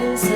one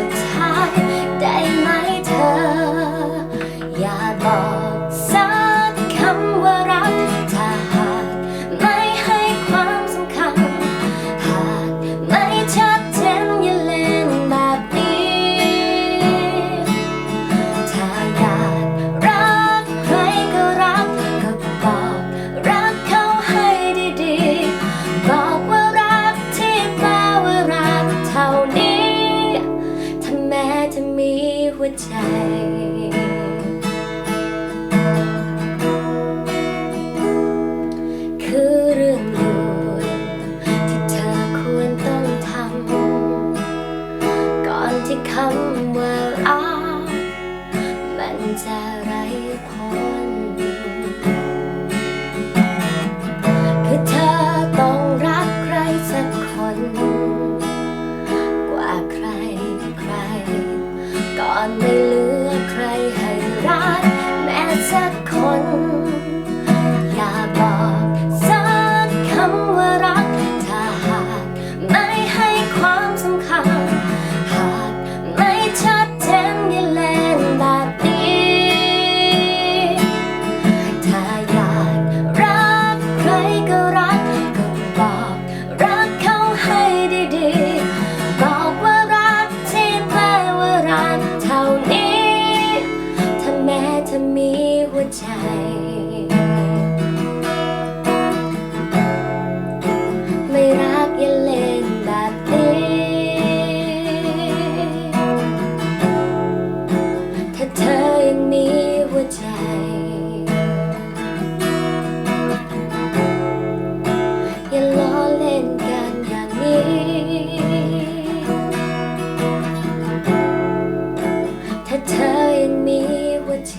ใจ คือเรื่องล้วนที่เธอควรต้องทำ ก่อนที่คำว่ารักมันจะไร้ผล on they lose. ไม่รักอย่าเล่นแบบนี้ ถ้าเธอยังมีหัวใจ อย่าล้อเล่นกันอย่างนี้ ถ้าเธอยังมีหัวใจ